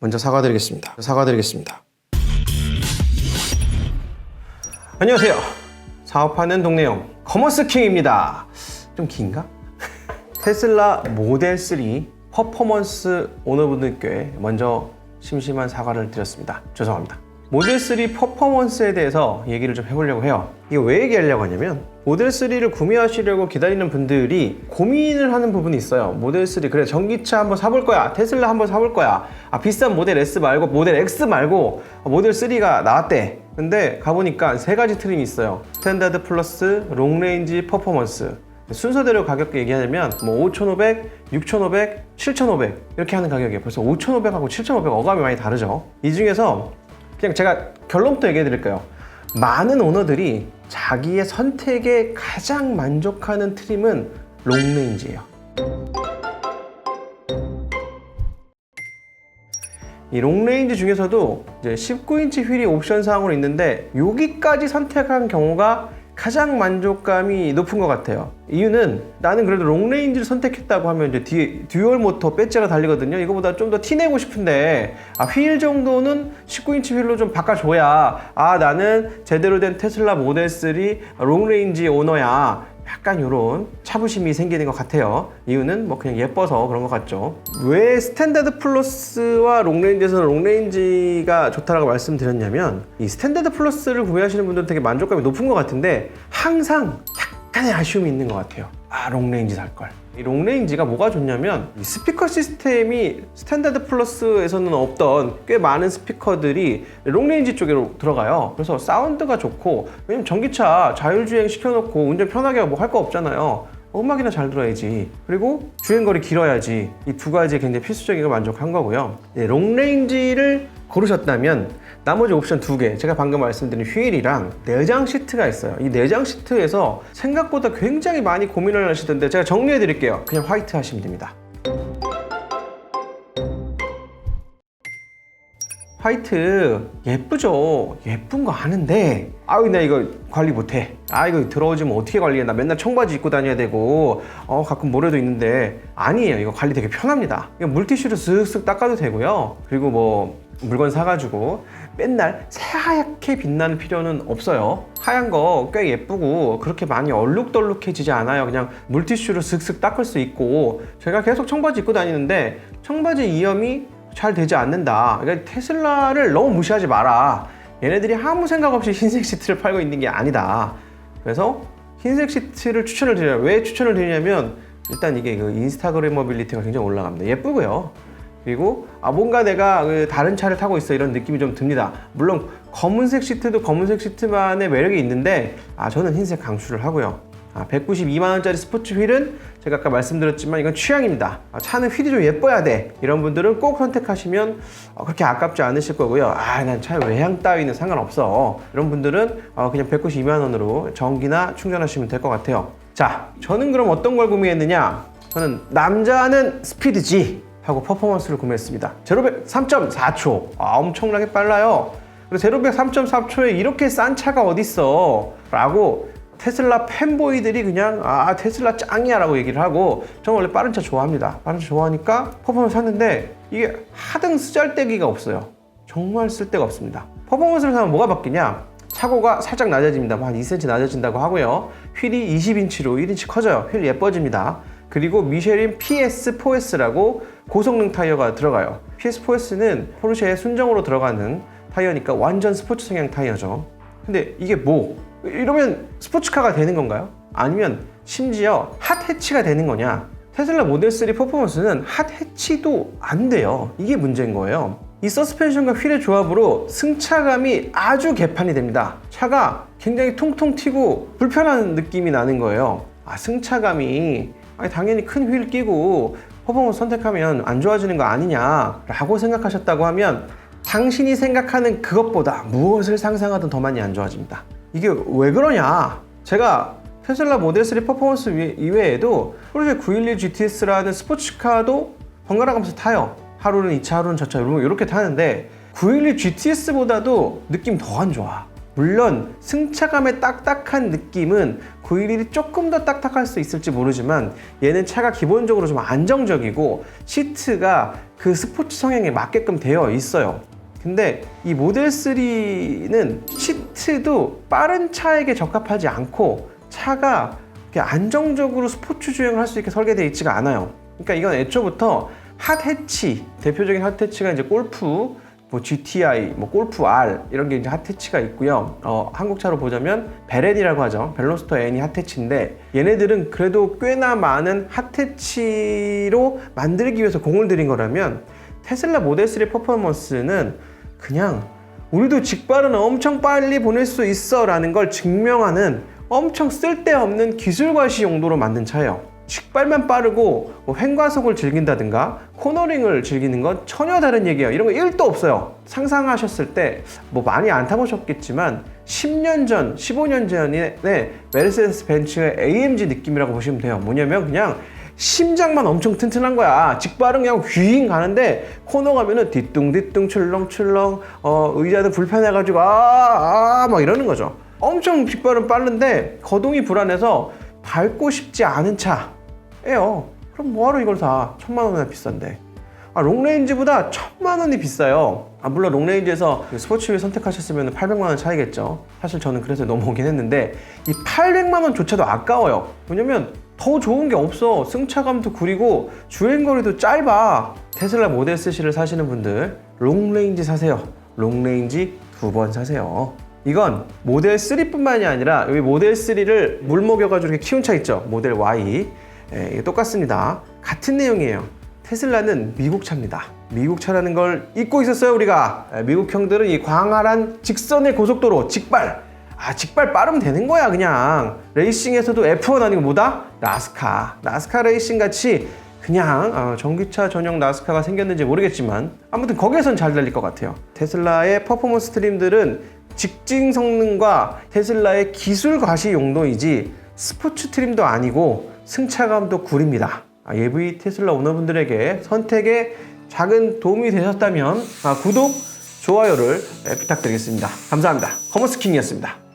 먼저 사과드리겠습니다. 사과드리겠습니다. 안녕하세요. 사업하는 동네형 커머스 킹입니다. 좀 긴가? 테슬라 모델 3 퍼포먼스 오너분들께 먼저 심심한 사과를 드렸습니다. 죄송합니다. 모델 3 퍼포먼스에 대해서 얘기를 좀 해보려고 해요. 이거 왜 얘기하려고 하냐면 모델 3를 구매하시려고 기다리는 분들이 고민을 하는 부분이 있어요. 모델 3 그래 전기차 한번 사볼 거야. 테슬라 한번 사볼 거야. 아 비싼 모델 S 말고 모델 X 말고 모델 3가 나왔대. 근데 가보니까 세 가지 트림이 있어요. 스탠다드 플러스, 롱레인지, 퍼포먼스. 순서대로 가격 얘기하자면 뭐 5,500, 6,500, 7,500 이렇게 하는 가격이에요. 벌써 5,500하고 7,500 어감이 많이 다르죠. 이 중에서 그냥 제가 결론부터 얘기해 드릴게요. 많은 오너들이 자기의 선택에 가장 만족하는 트림은 롱레인지예요. 이 롱레인지 중에서도 이제 19인치 휠이 옵션 사항으로 있는데 여기까지 선택한 경우가 가장 만족감이 높은 것 같아요. 이유는 나는 그래도 롱레인지를 선택했다고 하면 이제 뒤에 듀얼 모터 배지가 달리거든요. 이거보다 좀 더 티내고 싶은데 아, 휠 정도는 19인치 휠로 좀 바꿔줘야 아 나는 제대로 된 테슬라 모델 3 롱레인지 오너야. 약간 이런 차부심이 생기는 것 같아요. 이유는 뭐 그냥 예뻐서 그런 것 같죠. 왜 스탠다드 플러스와 롱레인지에서는 롱레인지가 좋다라고 말씀드렸냐면 이 스탠다드 플러스를 구매하시는 분들은 되게 만족감이 높은 것 같은데 항상 약간의 아쉬움이 있는 것 같아요. 아 롱레인지 살 걸. 이 롱레인지가 뭐가 좋냐면 이 스피커 시스템이 스탠다드 플러스에서는 없던 꽤 많은 스피커들이 롱레인지 쪽으로 들어가요. 그래서 사운드가 좋고 왜냐면 전기차 자율주행 시켜놓고 운전 편하게 뭐 할 거 없잖아요. 음악이나 잘 들어야지. 그리고 주행거리 길어야지. 이 두 가지 굉장히 필수적인 걸 만족한 거고요. 네, 롱레인지를 고르셨다면 나머지 옵션 두 개, 제가 방금 말씀드린 휠이랑 내장 시트가 있어요. 이 내장 시트에서 생각보다 굉장히 많이 고민을 하시던데 제가 정리해 드릴게요. 그냥 화이트 하시면 됩니다. 화이트 예쁘죠? 예쁜 거 아는데. 아유 나 이거 관리 못해. 아 이거 들어오지면 어떻게 관리해? 나 맨날 청바지 입고 다녀야 되고. 어 가끔 모래도 있는데. 아니에요. 이거 관리 되게 편합니다. 물티슈로 쓱쓱 닦아도 되고요. 그리고 뭐 물건 사가지고 맨날 새하얗게 빛나는 필요는 없어요 하얀 거 꽤 예쁘고 그렇게 많이 얼룩덜룩해지지 않아요 그냥 물티슈로 쓱쓱 닦을 수 있고 제가 계속 청바지 입고 다니는데 청바지 이염이 잘 되지 않는다. 그러니까 테슬라를 너무 무시하지 마라. 얘네들이 아무 생각 없이 흰색 시트를 팔고 있는 게 아니다. 그래서 흰색 시트를 추천을 드려요. 왜 추천을 드리냐면 일단 이게 그 인스타그램 모빌리티가 굉장히 올라갑니다. 예쁘고요. 그리고 아 뭔가 내가 그 다른 차를 타고 있어 이런 느낌이 좀 듭니다. 물론 검은색 시트도 검은색 시트만의 매력이 있는데 아 저는 흰색 강추를 하고요. 아, 192만 원짜리 스포츠 휠은 제가 아까 말씀드렸지만 이건 취향입니다. 아, 차는 휠이 좀 예뻐야 돼. 이런 분들은 꼭 선택하시면 어, 그렇게 아깝지 않으실 거고요. 아, 난 차의 외향 따위는 상관없어. 이런 분들은 어, 그냥 192만 원으로 전기나 충전하시면 될 것 같아요. 자, 저는 그럼 어떤 걸 구매했느냐? 저는 남자는 스피드지 하고 퍼포먼스를 구매했습니다. 제로백 3.4초. 아, 엄청나게 빨라요. 그리고 제로백 3.4초에 이렇게 싼 차가 어딨어? 라고 테슬라 팬보이들이 그냥 아 테슬라 짱이야 라고 얘기를 하고 저는 원래 빠른 차 좋아합니다 빠른 차 좋아하니까 퍼포먼스 샀는데 이게 하등 쓰잘데기가 없어요 정말 쓸데가 없습니다 퍼포먼스를 사면 뭐가 바뀌냐 차고가 살짝 낮아집니다 뭐한 2cm 낮아진다고 하고요 휠이 20인치로 1인치 커져요 휠 예뻐집니다 그리고 미쉐린 PS4S라고 고성능 타이어가 들어가요 PS4S는 포르쉐의 순정으로 들어가는 타이어니까 완전 스포츠 성향 타이어죠 근데 이게 뭐 이러면 스포츠카가 되는 건가요? 아니면 심지어 핫 해치가 되는 거냐? 테슬라 모델 3 퍼포먼스는 핫 해치도 안 돼요. 이게 문제인 거예요. 이 서스펜션과 휠의 조합으로 승차감이 아주 개판이 됩니다. 차가 굉장히 통통 튀고 불편한 느낌이 나는 거예요. 아, 승차감이 아니, 당연히 큰 휠 끼고 퍼포먼스 선택하면 안 좋아지는 거 아니냐라고 생각하셨다고 하면 당신이 생각하는 그것보다 무엇을 상상하든 더 많이 안 좋아집니다. 이게 왜 그러냐? 제가 테슬라 모델 3 퍼포먼스 이외에도 포르쉐 911 GTS라는 스포츠카도 번갈아 가면서 타요. 하루는 이 차, 하루는 저 차, 이렇게 타는데 911 GTS보다도 느낌 더 안 좋아. 물론 승차감의 딱딱한 느낌은 911이 조금 더 딱딱할 수 있을지 모르지만 얘는 차가 기본적으로 좀 안정적이고 시트가 그 스포츠 성향에 맞게끔 되어 있어요. 근데 이 모델 3는 시트도 빠른 차에게 적합하지 않고 차가 안정적으로 스포츠 주행을 할 수 있게 설계되어 있지가 않아요. 그러니까 이건 애초부터 핫 해치 대표적인 핫 해치가 이제 골프 뭐 GTI, 뭐 골프 R 이런 게 이제 핫해치가 있고요. 어, 한국차로 보자면 베렌이라고 하죠. 벨로스터 N이 핫해치인데 얘네들은 그래도 꽤나 많은 핫해치로 만들기 위해서 공을 들인 거라면 테슬라 모델 3 퍼포먼스는 그냥 우리도 직발은 엄청 빨리 보낼 수 있어라는 걸 증명하는 엄청 쓸데없는 기술 과시 용도로 만든 차예요. 직발만 빠르고 뭐 횡과속을 즐긴다든가 코너링을 즐기는 건 전혀 다른 얘기예요. 이런 거 1도 없어요. 상상하셨을 때 뭐 많이 안 타보셨겠지만 10년 전, 15년 전에 메르세데스 벤츠의 AMG 느낌이라고 보시면 돼요. 뭐냐면 그냥 심장만 엄청 튼튼한 거야. 직발은 그냥 휘잉 가는데 코너 가면은 뒤뚱뒤뚱 출렁출렁 어, 의자도 불편해가지고 아아막 이러는 거죠. 엄청 직발은 빠른데 거동이 불안해서 밟고 싶지 않은 차 예요. 그럼 뭐하러 이걸 사? 천만 원이나 비싼데. 아, 롱레인지보다 천만 원이 비싸요. 아, 물론 롱레인지에서 그 스포츠를 선택하셨으면 800만 원 차이겠죠. 사실 저는 그래서 넘어오긴 했는데 이 800만 원조차도 아까워요. 왜냐면 더 좋은 게 없어. 승차감도 구리고 주행거리도 짧아. 테슬라 모델 3를 사시는 분들 롱레인지 사세요. 롱레인지 두 번 사세요. 이건 모델 3뿐만이 아니라 여기 모델 3를 물 먹여가지고 이렇게 키운 차 있죠. 모델 Y. 예, 똑같습니다. 같은 내용이에요. 테슬라는 미국 차입니다. 미국 차라는 걸 잊고 있었어요, 우리가. 예, 미국 형들은 이 광활한 직선의 고속도로, 직발. 아, 직발 빠르면 되는 거야, 그냥. 레이싱에서도 F1 아니고 뭐다? 나스카. 나스카 레이싱 같이 그냥 어, 전기차 전용 나스카가 생겼는지 모르겠지만 아무튼 거기에선 잘 달릴 것 같아요. 테슬라의 퍼포먼스 트림들은 직진 성능과 테슬라의 기술 과시 용도이지 스포츠 트림도 아니고 승차감도 구립니다. 아, 예비 테슬라 오너분들에게 선택에 작은 도움이 되셨다면 아, 구독, 좋아요를 예, 부탁드리겠습니다. 감사합니다. 커머스킹이었습니다.